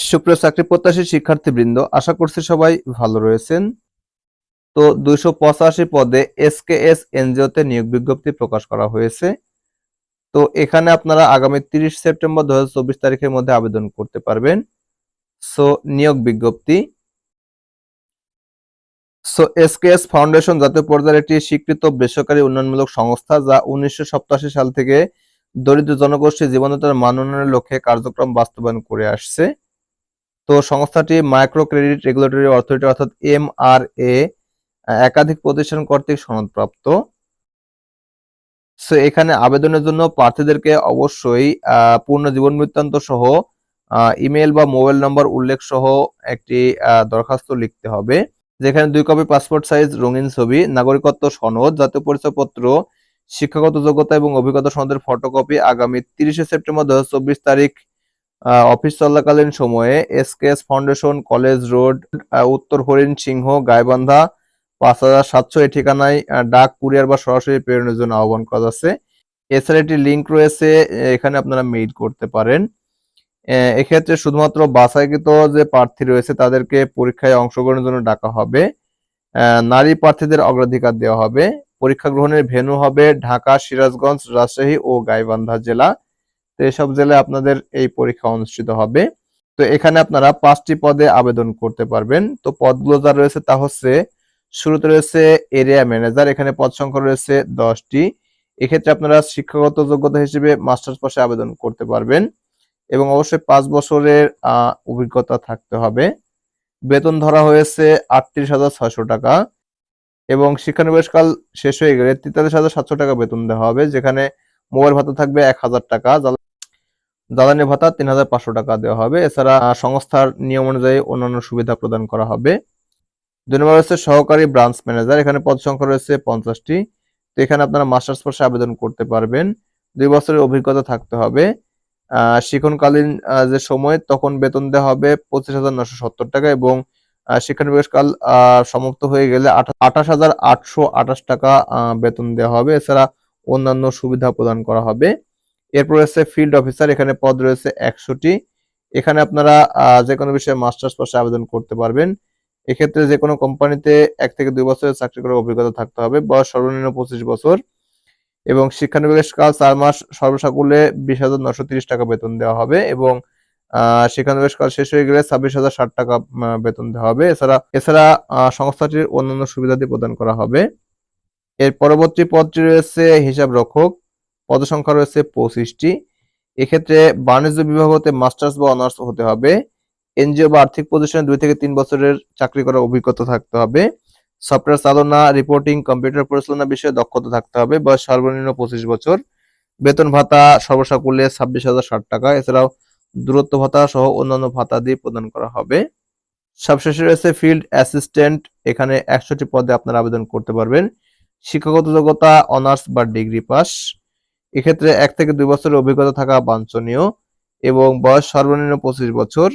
সুপ্রিয় চাকরি প্রত্যাশী শিক্ষার্থীবৃন্দ, আশা করছি সবাই ভালো রয়েছেন। তো দুইশো পঁচাশি পদে এসকেএস এনজিওতে নিয়োগ বিজ্ঞপ্তি প্রকাশ করা হয়েছে। তো এখানে আপনারা আগামী তিরিশ সেপ্টেম্বর দু হাজার চব্বিশ তারিখের মধ্যে আবেদন করতে পারবেন। সো, নিয়োগ বিজ্ঞপ্তি। সো, এসকেএস ফাউন্ডেশন জাতীয় পর্যায়ের একটি স্বীকৃত বেসরকারি উন্নয়নমূলক সংস্থা যা উনিশশো সাতাশি সাল থেকে দরিদ্র জনগোষ্ঠী জীবনযাত্রার মান উন্নয়নের লক্ষ্যে কার্যক্রম বাস্তবায়ন করে আসছে। তো সংস্থাটি মাইক্রো ক্রেডিট রেগুলেটরি অথরিটি অর্থাৎ এম আর এ একাধিক প্রতিষ্ঠান কর্তৃক সনদপ্রাপ্ত। সো এখানে আবেদনের জন্য প্রার্থীদেরকে অবশ্যই পূর্ণ জীবন বৃত্তান্ত সহ ইমেল বা মোবাইল নম্বর উল্লেখ সহ একটি দরখাস্ত লিখতে হবে, যেখানে দুই কপি পাসপোর্ট সাইজ, রঙিন ছবি, নাগরিকত্ব সনদ, জাতীয় পরিচয়পত্র, শিক্ষাগত যোগ্যতা এবং অভিজ্ঞতা সনদের ফটোকপি আগামী তিরিশে সেপ্টেম্বর দু তারিখ অফিস চলাকালীন সময়ে এসকেএস ফাউন্ডেশন, কলেজ রোড উত্তর হরিণ, সিংহ, গাইবান্ধা পাঁচ হাজার সাতশো এই ঠিকানায় ডাক, কুরিয়ার বা সরাসরি প্রেরণের জন্য আহ্বান করা যাচ্ছে। এছাড়া একটি লিঙ্ক রয়েছে, এখানে আপনারা মেইল করতে পারেন। এক্ষেত্রে শুধুমাত্র বাছাইকৃত যে প্রার্থী রয়েছে, তাদেরকে পরীক্ষায় অংশগ্রহণের জন্য ডাকা হবে। নারী প্রার্থীদের অগ্রাধিকার দেওয়া হবে। পরীক্ষা গ্রহণের ভেন্যু হবে ঢাকা, সিরাজগঞ্জ, রাজশাহী ও গাইবান্ধা জেলা। তো এসব জেলায় আপনাদের এই পরীক্ষা অনুষ্ঠিত হবে। তো এখানে আপনারা পাঁচটি পদে আবেদন করতে পারবেন। তো পদগুলো যা রয়েছে তা হচ্ছে, শুরুতে রয়েছে এরিয়া ম্যানেজার, এখানে পদ সংখ্যা রয়েছে দশটি। এক্ষেত্রে আপনারা শিক্ষাগত যোগ্যতা হিসেবে মাস্টার্স পাশে আবেদন করতে পারবেন এবং অবশ্যই পাঁচ বছরের অভিজ্ঞতা থাকতে হবে। বেতন ধরা হয়েছে আটত্রিশ হাজার ছয়শো টাকা এবং শিক্ষানবিশকাল শেষ হয়ে গেলে তেতাল্লিশ হাজার সাতশো টাকা বেতন দেওয়া হবে, যেখানে মোবাইল ভাতা থাকবে এক হাজার টাকা জ্বালানি ভাতা তিন হাজার পাঁচশো টাকা দেওয়া হবে। এছাড়া সংস্থার নিয়ম অনুযায়ী অন্যান্য সুবিধা প্রদান করা হবে। দুই নম্বর রয়েছে সহকারী ব্রাঞ্চ ম্যানেজার এখানে পদ সংখ্যা রয়েছে পঞ্চাশটি। তো এখানে আপনারা মাস্টার্স কোর্সে আবেদন করতে পারবেন। দুই বছরের অভিজ্ঞতা থাকতে হবে। শিক্ষণকালীন যে সময়, তখন বেতন দেওয়া হবে পঁচিশ হাজার নশো সত্তর টাকা এবং শিক্ষানবিশকাল সমাপ্ত হয়ে গেলে আঠাশ হাজার আটশো আঠাশ টাকা বেতন দেওয়া হবে। এছাড়া অন্যান্য সুবিধা প্রদান করা হবে। এরপর রয়েছে ফিল্ড অফিসার এখানে পদ রয়েছে একশোটি। এখানে আপনারা যে কোনো বিষয়ে মাস্টার্স পাশে আবেদন করতে পারবেন। এক্ষেত্রে যে কোনো কোম্পানিতে এক থেকে দুই বছরের চাকরি করার অভিজ্ঞতা থাকতে হবে বয়স সর্বনিম্ন পঁচিশ বছর। এবং শিক্ষানবিশ কাল চার মাস সর্বসাকুল্যে বিশ হাজার নশো তিরিশ টাকা বেতন দেওয়া হবে এবং আহ, শিক্ষানবিশ কাল শেষ হয়ে গেলে ছাব্বিশ হাজার ষাট টাকা বেতন দেওয়া হবে। এছাড়া এছাড়া সংস্থাটির অন্যান্য সুবিধাদি প্রদান করা হবে। এর পরবর্তী পদটি রয়েছে হিসাব রক্ষক। পদ সংখ্যা রয়েছে পঁচিশটি। এক্ষেত্রে বাণিজ্য বিভাগ হতে মাস্টার্স বা অনার্স হতে হবে। এনজিও বা আর্থিক প্রতিষ্ঠানে দুই থেকে তিন বছরের চাকরি করার অভিজ্ঞতা থাকতে হবে। সফটওয়্যার চালনা রিপোর্টিং কম্পিউটার পরিচালনা বিষয়ে দক্ষতা থাকতে হবে। বয়স সর্বনিম্ন পঁচিশ বছর। বেতন ভাতা সর্বসাকুল্যে ছাব্বিশ হাজার ষাট টাকা। এছাড়াও দূরত্ব ভাতা সহ অন্যান্য ভাতা দিয়ে প্রদান করা হবে। সবশেষে রয়েছে ফিল্ড অ্যাসিস্ট্যান্ট এখানে একশোটি পদে আপনারা আবেদন করতে পারবেন। শিক্ষাগত যোগ্যতা অনার্স বা ডিগ্রি পাস এক্ষেত্রে এক থেকে দুই বছরের অভিজ্ঞতা থাকা বাঞ্ছনীয় এবং বয়স সর্বনিম্ন পঁচিশ বছর।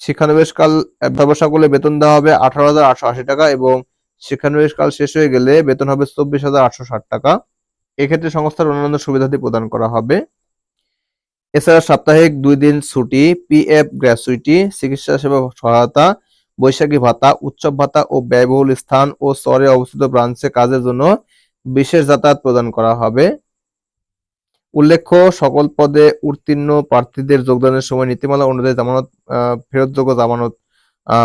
শিক্ষানবিশকাল ব্যবসাগুলো বেতন দেওয়া হবে আঠারো হাজার আটশো আশি টাকা এবং শিক্ষানবিশকাল শেষ হয়ে গেলে বেতন হবে চব্বিশ হাজার আটশো ষাট টাকা। এক্ষেত্রে সংস্থার অন্যান্য সুবিধাদি প্রদান করা হবে। এছাড়া সাপ্তাহিক দুই দিন ছুটি, পিএফ গ্র্যাচুইটি, চিকিৎসা সেবা সহায়তা, বৈশাখী ভাতা, উৎসব ভাতা ও ব্যয়বহুল স্থান ও শহরে অবস্থিত ব্রাঞ্চে কাজের জন্য বিশেষ যাতায়াত প্রদান করা হবে। উল্লেখ্য, সকল পদে উত্তীর্ণ প্রার্থীদের যোগদানের সময় নীতিমালা অনুযায়ী জামানত ফেরতযোগ্য জামানত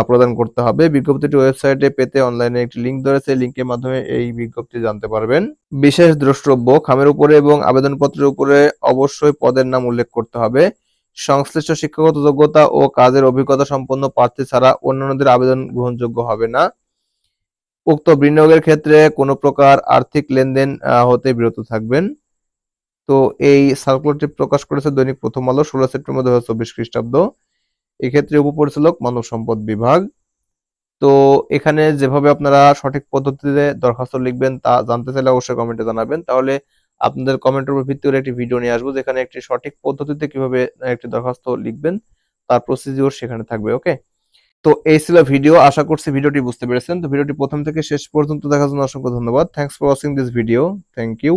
প্রদান করতে হবে। বিজ্ঞপ্তিটি ওয়েবসাইটে পেতে অনলাইনে একটি লিঙ্ক ধরেছে। লিঙ্কের মাধ্যমে এই বিজ্ঞপ্তি জানতে পারবেন। বিশেষ দ্রষ্টব্য, খামের উপরে এবং আবেদনপত্রের উপরে অবশ্যই পদের নাম উল্লেখ করতে হবে। সংশ্লিষ্ট শিক্ষাগত যোগ্যতা ও কাজের অভিজ্ঞতা সম্পন্ন প্রার্থী ছাড়া অন্যান্যদের আবেদন গ্রহণযোগ্য হবে না। উক্ত বিনিয়োগের ক্ষেত্রে কোনো প্রকার আর্থিক লেনদেন হতে বিরত থাকবেন। তো এই সার্কুলারটি প্রকাশ করেছে দৈনিক প্রথম আলো, ষোলো সেপ্টেম্বর দু হাজার চব্বিশ খ্রিস্টাব্দ। এক্ষেত্রে উপপরিচালক মানব সম্পদ বিভাগ। তো এখানে যেভাবে আপনারা সঠিক পদ্ধতিতে দরখাস্ত লিখবেন তা জানতে চাইলে অবশ্যই কমেন্টে জানাবেন। তাহলে আপনাদের কমেন্টের উপর ভিত্তি করে একটি ভিডিও নিয়ে আসব, যেখানে একটি সঠিক পদ্ধতিতে কীভাবে একটি দরখাস্ত লিখবেন, তার প্রসিডিওর সেখানে থাকবে ওকে তো এই ছিল ভিডিও আশা করছি ভিডিওটি বুঝতে পেরেছেন। তো ভিডিওটি প্রথম থেকে শেষ পর্যন্ত দেখার জন্য অসংখ্য ধন্যবাদ। Thanks for watching this video thank you